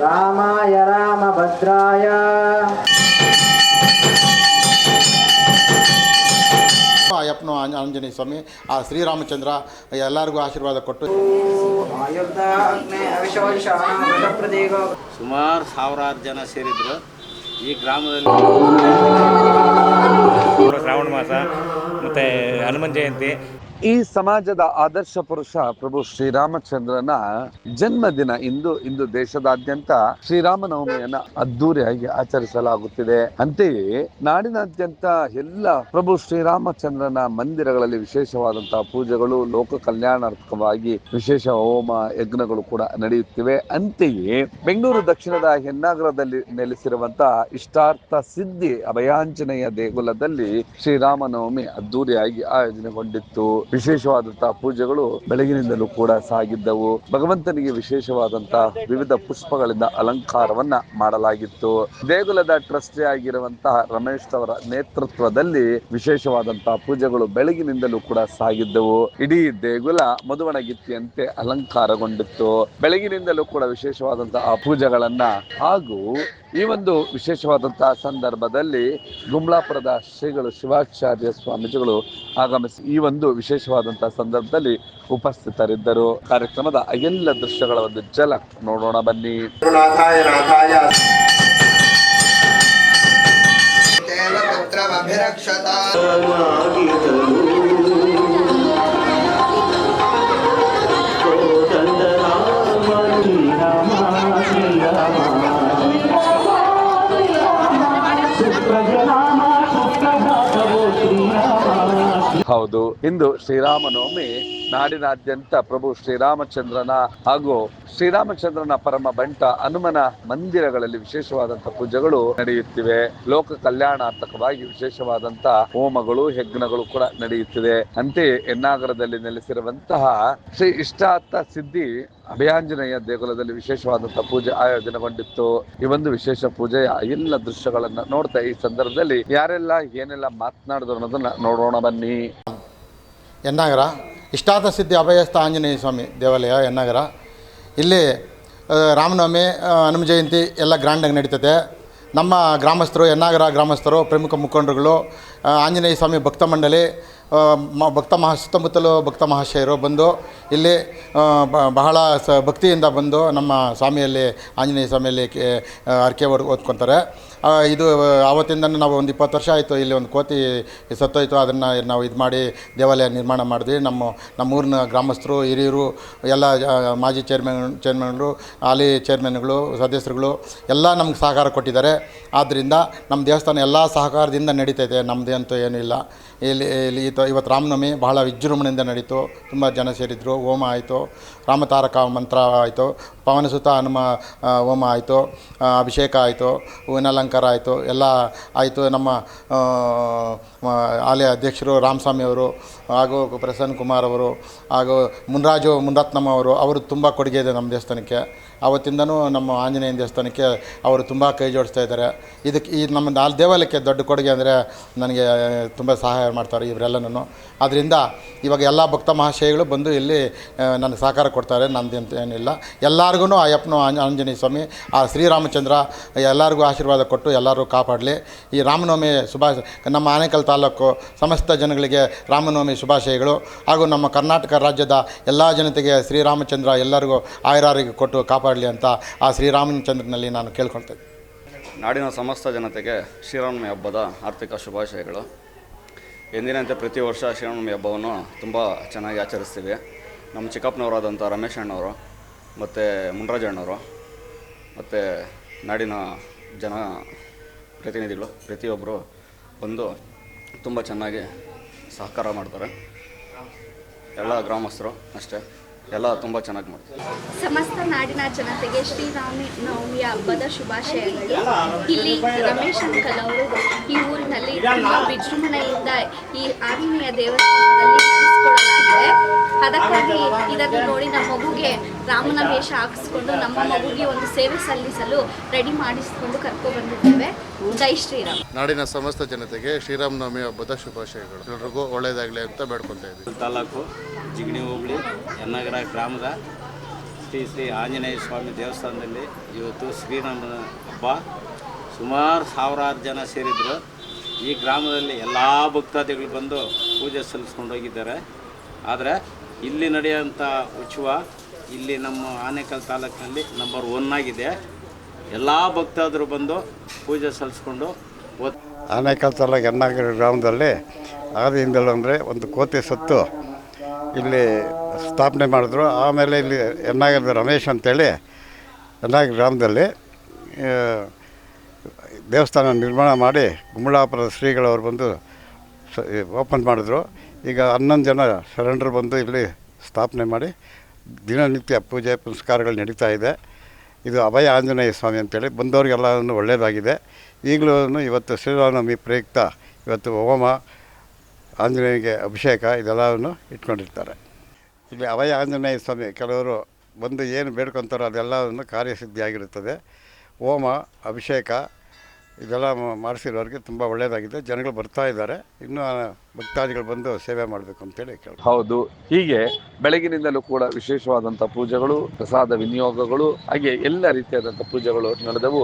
ರಾಮಾಯ ರಾಮಭದ್ರಾಯ. ಅಯ್ಯಪ್ಪನು ಆಂಜ- ಆಂಜನೇಯ ಸ್ವಾಮಿ ಆ ಶ್ರೀರಾಮಚಂದ್ರ ಎಲ್ಲರಿಗೂ ಆಶೀರ್ವಾದ ಕೊಟ್ಟು. ಸುಮಾರು ಸಾವಿರಾರು ಜನ ಸೇರಿದ್ರು. ಈ ಗ್ರಾಮದಲ್ಲಿ ಶ್ರಾವಣ ಮಾಸ ಮತ್ತು ಹನುಮನ್ ಜಯಂತಿ. ಈ ಸಮಾಜದ ಆದರ್ಶ ಪುರುಷ ಪ್ರಭು ಶ್ರೀರಾಮಚಂದ್ರನ ಜನ್ಮದಿನ ಇಂದು ಇಂದು ದೇಶದಾದ್ಯಂತ ಶ್ರೀರಾಮನವಮಿಯನ್ನ ಅದ್ದೂರಿಯಾಗಿ ಆಚರಿಸಲಾಗುತ್ತಿದೆ. ಅಂತೆಯೇ ನಾಡಿನಾದ್ಯಂತ ಎಲ್ಲ ಪ್ರಭು ಶ್ರೀರಾಮಚಂದ್ರನ ಮಂದಿರಗಳಲ್ಲಿ ವಿಶೇಷವಾದಂತಹ ಪೂಜೆಗಳು, ಲೋಕ ಕಲ್ಯಾಣಾರ್ಥಕವಾಗಿ ವಿಶೇಷ ಹೋಮ ಯಜ್ಞಗಳು ಕೂಡ ನಡೆಯುತ್ತಿವೆ. ಅಂತೆಯೇ ಬೆಂಗಳೂರು ದಕ್ಷಿಣದ ಹೆನ್ನಾಗರದಲ್ಲಿ ನೆಲೆಸಿರುವಂತಹ ಇಷ್ಟಾರ್ಥ ಸಿದ್ಧಿ ಅಭಯಾಂಜನೇಯ ದೇಗುಲದಲ್ಲಿ ಶ್ರೀರಾಮನವಮಿ ಅದ್ದೂರಿಯಾಗಿ ಆಯೋಜನೆಗೊಂಡಿತ್ತು. ವಿಶೇಷವಾದಂತಹ ಪೂಜೆಗಳು ಬೆಳಗಿನಿಂದಲೂ ಕೂಡ ಸಾಗಿದ್ದವು. ಭಗವಂತನಿಗೆ ವಿಶೇಷವಾದಂತಹ ವಿವಿಧ ಪುಷ್ಪಗಳಿಂದ ಅಲಂಕಾರವನ್ನ ಮಾಡಲಾಗಿತ್ತು. ದೇಗುಲದ ಟ್ರಸ್ಟಿ ಆಗಿರುವಂತಹ ರಮೇಶ್ ಅವರ ನೇತೃತ್ವದಲ್ಲಿ ವಿಶೇಷವಾದಂತಹ ಪೂಜೆಗಳು ಬೆಳಗಿನಿಂದಲೂ ಕೂಡ ಸಾಗಿದ್ದವು. ಇಡೀ ದೇಗುಲ ಮಧುವಣಗಿತ್ತಿಯಂತೆ ಅಲಂಕಾರಗೊಂಡಿತ್ತು. ಬೆಳಗಿನಿಂದಲೂ ಕೂಡ ವಿಶೇಷವಾದಂತಹ ಪೂಜೆಗಳನ್ನ ಹಾಗೂ ಈ ಒಂದು ವಿಶೇಷವಾದಂತಹ ಸಂದರ್ಭದಲ್ಲಿ ಗುಮ್ಲಾಪುರದ ಶ್ರೀಗಳು ಶಿವಾಚಾರ್ಯ ಸ್ವಾಮೀಜಿಗಳು ಆಗಮಿಸಿ ಈ ಒಂದು ವಿಶೇಷವಾದಂತಹ ಸಂದರ್ಭದಲ್ಲಿ ಉಪಸ್ಥಿತರಿದ್ದರು. ಕಾರ್ಯಕ್ರಮದ ಎಲ್ಲ ದೃಶ್ಯಗಳ ಒಂದು ಜಲಕ್ ನೋಡೋಣ ಬನ್ನಿ. ನಾಥಾಯ. ಹೌದು. ಇಂದು ಶ್ರೀರಾಮನವಮಿ. ನಾಡಿನಾದ್ಯಂತ ಪ್ರಭು ಶ್ರೀರಾಮಚಂದ್ರನ ಹಾಗೂ ಶ್ರೀರಾಮಚಂದ್ರನ ಪರಮ ಬಂಟ ಹನುಮನ ಮಂದಿರಗಳಲ್ಲಿ ವಿಶೇಷವಾದಂತಹ ಪೂಜೆಗಳು ನಡೆಯುತ್ತಿವೆ. ಲೋಕ ಕಲ್ಯಾಣಾರ್ಥಕವಾಗಿ ವಿಶೇಷವಾದಂತಹ ಹೋಮಗಳು, ಯಜ್ಞಗಳು ಕೂಡ ನಡೆಯುತ್ತಿವೆ. ಅಂತೆಯೇ ಎನ್ನಾಗರದಲ್ಲಿ ನೆಲೆಸಿರುವಂತಹ ಶ್ರೀ ಇಷ್ಟಾರ್ಥ ಸಿದ್ಧಿ ಅಭಯಾಂಜನೇಯ ದೇಗುಲದಲ್ಲಿ ವಿಶೇಷವಾದಂತಹ ಪೂಜೆ ಆಯೋಜನೆಗೊಂಡಿತ್ತು. ಈ ಒಂದು ವಿಶೇಷ ಪೂಜೆಯ ಎಲ್ಲ ದೃಶ್ಯಗಳನ್ನ ನೋಡ್ತಾ ಈ ಸಂದರ್ಭದಲ್ಲಿ ಯಾರೆಲ್ಲ ಏನೆಲ್ಲ ಮಾತನಾಡಿದ್ರು ಅನ್ನೋದನ್ನ ನೋಡೋಣ ಬನ್ನಿ. ಎನ್ನಾಗರ ಇಷ್ಟಾರ್ಥ ಸಿದ್ಧಿ ಅಭಯಸ್ಥ ಆಂಜನೇಯ ಸ್ವಾಮಿ ದೇವಾಲಯ ಎನ್ನಗರ ಇಲ್ಲಿ ರಾಮನವಮಿ ಹನುಮ ಜಯಂತಿ ಎಲ್ಲ ಗ್ರ್ಯಾಂಡಾಗಿ ನಡೀತದೆ. ನಮ್ಮ ಗ್ರಾಮಸ್ಥರು ಎನ್ನಾಗರ ಗ್ರಾಮಸ್ಥರು, ಪ್ರಮುಖ ಮುಖಂಡರುಗಳು ಆಂಜನೇಯ ಸ್ವಾಮಿ ಭಕ್ತ ಮಂಡಳಿ ಮ- ಭಕ್ತ ಮಹಾ, ಸುತ್ತಮುತ್ತಲು ಭಕ್ತ ಮಹಾಶಯರು ಬಂದು ಇಲ್ಲಿ ಬಹಳ ಸ, ಭಕ್ತಿಯಿಂದ ಬಂದು ನಮ್ಮ ಸ್ವಾಮಿಯಲ್ಲಿ, ಆಂಜನೇಯ ಸ್ವಾಮಿಯಲ್ಲಿ ಕೆ- ಓದ್ಕೊತಾರೆ. ಇದು ಆವತ್ತಿಂದ ನಾವು ಒಂದು ಇಪ್ಪತ್ತು ವರ್ಷ ಆಯಿತು ಇಲ್ಲಿ ಒಂದು ಕೋತಿ ಸತ್ತೋಯ್ತು. ಅದನ್ನು ನಾವು ಇದು ಮಾಡಿ ದೇವಾಲಯ ನಿರ್ಮಾಣ ಮಾಡಿದ್ವಿ. ನಮ್ಮ, ನಮ್ಮೂರಿನ ಗ್ರಾಮಸ್ಥರು, ಹಿರಿಯರು, ಎಲ್ಲ ಮಾಜಿ ಚೇರ್ಮನ್, ಚೇರ್ಮನ್ಗಳು, ಹಾಲಿ ಚೇರ್ಮನ್ಗಳು, ಸದಸ್ಯರುಗಳು, ಎಲ್ಲ ನಮ್ಗೆ ಸಹಕಾರ ಕೊಟ್ಟಿದ್ದಾರೆ. ಆದ್ದರಿಂದ ನಮ್ಮ ದೇವಸ್ಥಾನ ಎಲ್ಲ ಸಹಕಾರದಿಂದ ನಡೀತೈತೆ. ನಮ್ಮದೇ ಅಂತೂ ಏನೂ ಇಲ್ಲ. ಇಲ್ಲಿ ಇಲ್ಲಿ ಈತ- ಇವತ್ತು ರಾಮನವಮಿ ಬಹಳ ವಿಜೃಂಭಣೆಯಿಂದ ನಡೀತು ತುಂಬ ಜನ ಸೇರಿದ್ರು. ಹೋಮ ಆಯಿತು. ರಾಮತಾರಕ ಮಂತ್ರ ಆಯಿತು. ಪವನಸುತ ಹನುಮ ಹೋಮ ಆಯಿತು. ಅಭಿಷೇಕ ಆಯಿತು. ಹೂವಿನ ಅಲಂಕಾರ ಆಯಿತು. ಎಲ್ಲ ಆಯಿತು. ನಮ್ಮ ಆಲಯ ಅಧ್ಯಕ್ಷರು ರಾಮಸ್ವಾಮಿ ಅವರು, ಹಾಗೂ ಪ್ರಸನ್ನ ಕುಮಾರ್ ಅವರು, ಹಾಗೂ ಮುನ್ರಾಜು ಮುನ್ರತ್ನಮ್ಮ ಅವರು ಅವರು ತುಂಬ ಕೊಡುಗೆ ಇದೆ ನಮ್ಮ ದೇವಸ್ಥಾನಕ್ಕೆ. ಆವತ್ತಿಂದನೂ ನಮ್ಮ ಆಂಜನೇಯ ದೇವಸ್ಥಾನಕ್ಕೆ ಅವರು ತುಂಬ ಕೈ ಜೋಡಿಸ್ತಾ ಇದ್ದಾರೆ. ಇದಕ್ಕೆ ಈ ನಮ್ಮ ನಾಲ್ ದೇವಾಲಯಕ್ಕೆ ದೊಡ್ಡ ಕೊಡುಗೆ ಅಂದರೆ ನನಗೆ ತುಂಬ ಸಹಾಯ ಮಾಡ್ತಾರೆ ಇವರೆಲ್ಲನೂ. ಆದ್ದರಿಂದ ಇವಾಗ ಎಲ್ಲ ಭಕ್ತ ಮಹಾಶಯಗಳು ಬಂದು ಇಲ್ಲಿ ನನಗೆ ಸಹಕಾರ ಕೊಡ್ತಾರೆ, ನಂದು ಅಂತ ಏನಿಲ್ಲ. ಎಲ್ಲರಿಗೂ ಆ ಯಪ್ಪನ ಆಂಜನೇಯ ಸ್ವಾಮಿ, ಆ ಶ್ರೀರಾಮಚಂದ್ರ, ಎಲ್ಲರಿಗೂ ಆಶೀರ್ವಾದ ಕೊಟ್ಟು ಎಲ್ಲರೂ ಕಾಪಾಡಲಿ. ಈ ರಾಮನವಮಿ ಶುಭಾಶಯ ನಮ್ಮ ಆನೇಕಲ್ ತಾಲೂಕು, ಸಮಸ್ತ ಜನಗಳಿಗೆ ರಾಮನವಮಿ ಶುಭಾಶಯಗಳು. ಹಾಗೂ ನಮ್ಮ ಕರ್ನಾಟಕ ರಾಜ್ಯದ ಎಲ್ಲ ಜನತೆಗೆ ಶ್ರೀರಾಮಚಂದ್ರ ಎಲ್ಲರಿಗೂ ಆಯುರಾರಿಗೆ ಕೊಟ್ಟು ಕಾಪಾಡಲಿ ಅಂತ ಆ ಶ್ರೀರಾಮಚಂದ್ರನಲ್ಲಿ ನಾನು ಕೇಳ್ಕೊಳ್ತೇನೆ ನಾಡಿನ ಸಮಸ್ತ ಜನತೆಗೆ ಶ್ರೀರಾಮನವಮಿ ಹಬ್ಬದ ಆರ್ಥಿಕ ಶುಭಾಶಯಗಳು. ಎಂದಿನಂತೆ ಪ್ರತಿ ವರ್ಷ ಶ್ರೀರಾಮನವಮಿ ಹಬ್ಬವನ್ನು ತುಂಬ ಚೆನ್ನಾಗಿ ಆಚರಿಸ್ತೀವಿ. ನಮ್ಮ ಚಿಕ್ಕಪ್ಪನವರಾದಂಥ ರಮೇಶ್ ಅಣ್ಣವರು, ಮತ್ತು ಮುನ್ರಾಜಣ್ಣವರು ಮತ್ತು ನಾಡಿನ ಜನ ಪ್ರತಿನಿಧಿಗಳು ಪ್ರತಿಯೊಬ್ಬರು ಬಂದು ತುಂಬ ಚೆನ್ನಾಗಿ ಸಹಕಾರ ಮಾಡ್ತಾರೆ. ಎಲ್ಲ ಗ್ರಾಮಸ್ಥರು ಅಷ್ಟೇ. ಎಲ್ಲ ತುಂಬಾ ಚೆನ್ನಾಗಿ ಮಾಡ್ತೀವಿ ಸಮಸ್ತ ನಾಡಿನ ಜನತೆಗೆ ಶ್ರೀರಾಮಿ ನವಮಿಯ ಹಬ್ಬದ ಶುಭಾಶಯಗಳು ಇಲ್ಲಿ ರಮೇಶ್ ಅಂಕಲ್ ಅವರು ಈ ಊರಿನಲ್ಲಿ ತುಂಬ ವಿಜೃಂಭಣೆಯಿಂದ ಈ ಆಂಜನೇಯ ದೇವಸ್ಥಾನದಲ್ಲಿ ನಡೆಸಿಕೊಳ್ಳಲಾಗಿದೆ. ಅದಕ್ಕಾಗಿ ಇದನ್ನು ನೋಡಿ ನಮ್ಮ ಮಗುಗೆ ರಾಮನ ವೇಷ ಹಾಕಿಸ್ಕೊಂಡು ನಮ್ಮ ಮಗುಗೆ ಒಂದು ಸೇವೆ ಸಲ್ಲಿಸಲು ರೆಡಿ ಮಾಡಿಸಿಕೊಂಡು ಕರ್ಕೊಂಡು ಬಂದಿದ್ದೇವೆ. ಜೈ ಶ್ರೀರಾಮ್. ನಾಡಿನ ಸಮಸ್ತ ಜನತೆಗೆ ಶ್ರೀರಾಮನವಮಿ ಹಬ್ಬದ ಶುಭಾಶಯಗಳು. ಎಲ್ರಿಗೂ ಒಳ್ಳೇದಾಗ್ಲಿ ಅಂತ ಬೇಡ್ಕೊತಾ ಇದ್ದೀವಿ. ತಾಲೂಕು ಜಿಗಣಿ ಹೋಬಳಿ ಯನ್ನಗರ ಗ್ರಾಮದ ಶ್ರೀ ಶ್ರೀ ಆಂಜನೇಯ ಸ್ವಾಮಿ ದೇವಸ್ಥಾನದಲ್ಲಿ ಇವತ್ತು ಶ್ರೀರಾಮನ ಹಬ್ಬ. ಸುಮಾರು ಸಾವಿರಾರು ಜನ ಸೇರಿದ್ರು. ಈ ಗ್ರಾಮದಲ್ಲಿ ಎಲ್ಲ ಭಕ್ತಾದಿಗಳು ಬಂದು ಪೂಜೆ ಸಲ್ಲಿಸ್ಕೊಂಡು ಹೋಗಿದ್ದಾರೆ. ಆದರೆ ಇಲ್ಲಿ ನಡೆಯುವಂಥ ಉತ್ಸವ ಇಲ್ಲಿ ನಮ್ಮ ಆನೇಕಲ್ ತಾಲೂಕಿನಲ್ಲಿ ನಂಬರ್ ಒನ್ ಆಗಿದೆ. ಎಲ್ಲ ಭಕ್ತಾದರು ಬಂದು ಪೂಜೆ ಸಲ್ಲಿಸ್ಕೊಂಡು ಆನೇಕಲ್ ತಾಲೂಕು ಎನ್ನಾಗಿರಿ ಗ್ರಾಮದಲ್ಲಿ ಆದಿಯಿಂದಲೂ ಅಂದರೆ ಒಂದು ಕೋತಿ ಸತ್ತು ಇಲ್ಲಿ ಸ್ಥಾಪನೆ ಮಾಡಿದ್ರು. ಆಮೇಲೆ ಇಲ್ಲಿ ಎನ್ನಾಗಿರದ ರಮೇಶ್ ಅಂತೇಳಿ, ಎನ್ನಾಗಿ ಗ್ರಾಮದಲ್ಲಿ ದೇವಸ್ಥಾನ ನಿರ್ಮಾಣ ಮಾಡಿ ಗುಮ್ಮಳಾಪುರದ ಶ್ರೀಗಳವರು ಬಂದು ಓಪನ್ ಮಾಡಿದ್ರು. ಈಗ ಹನ್ನೊಂದು ಜನ ಶರಣರು ಬಂದು ಇಲ್ಲಿ ಸ್ಥಾಪನೆ ಮಾಡಿ ದಿನನಿತ್ಯ ಪೂಜೆ ಪುನಸ್ಕಾರಗಳು ನಡೀತಾ ಇದೆ. ಇದು ಅಭಯ ಆಂಜನೇಯ ಸ್ವಾಮಿ ಅಂತೇಳಿ ಬಂದವರಿಗೆಲ್ಲನೂ ಒಳ್ಳೆಯದಾಗಿದೆ. ಈಗಲೂ ಇವತ್ತು ಶ್ರೀರಾಮನವಮಿ ಪ್ರಯುಕ್ತ ಇವತ್ತು ಹೋಮ ಆಂಜನೇಯಗೆ ಅಭಿಷೇಕ, ಇದೆಲ್ಲವನ್ನು ಇಟ್ಕೊಂಡಿರ್ತಾರೆ. ಇಲ್ಲಿ ಅವಯ ಆಂಜನೇಯ ಸ್ವಾಮಿ, ಕೆಲವರು ಬಂದು ಏನು ಬೇಡ್ಕೊತಾರೋ ಅದೆಲ್ಲವನ್ನು ಕಾರ್ಯಸಿದ್ಧಿಯಾಗಿರುತ್ತದೆ. ಹೋಮ, ಅಭಿಷೇಕ, ಇದೆಲ್ಲ ಮಾಡಿಸಿರೋರಿಗೆ ತುಂಬ ಒಳ್ಳೆಯದಾಗಿದೆ. ಜನಗಳು ಬರ್ತಾ ಇದ್ದಾರೆ. ಇನ್ನೂ ಭಕ್ತಾದಿಗಳು ಬಂದು ಸೇವೆ ಮಾಡಬೇಕು ಅಂತೇಳಿ ಕೇಳಿ ಹೌದು, ಹೀಗೆ ಬೆಳಗಿನಿಂದಲೂ ಕೂಡ ವಿಶೇಷವಾದಂಥ ಪೂಜೆಗಳು, ಪ್ರಸಾದ ವಿನಿಯೋಗಗಳು, ಹಾಗೆ ಎಲ್ಲ ರೀತಿಯಾದಂಥ ಪೂಜೆಗಳು ನಡೆದವು.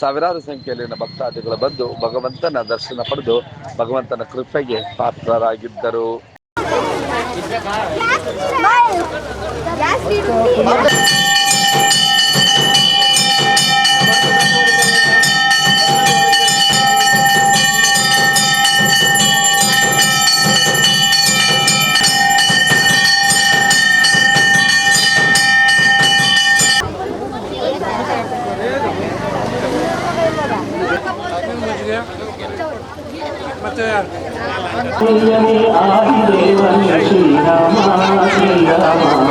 ಸಾವಿರಾರು ಸಂಖ್ಯೆಯಲ್ಲಿನ ಭಕ್ತಾದಿಗಳು ಬಂದು ಭಗವಂತನ ದರ್ಶನ ಪಡೆದು ಭಗವಂತನ ಕೃಪೆಗೆ ಪಾತ್ರರಾಗಿದ್ದರು. Yes, we do. Yes, we. ఆది దేవని శ్రీరామ.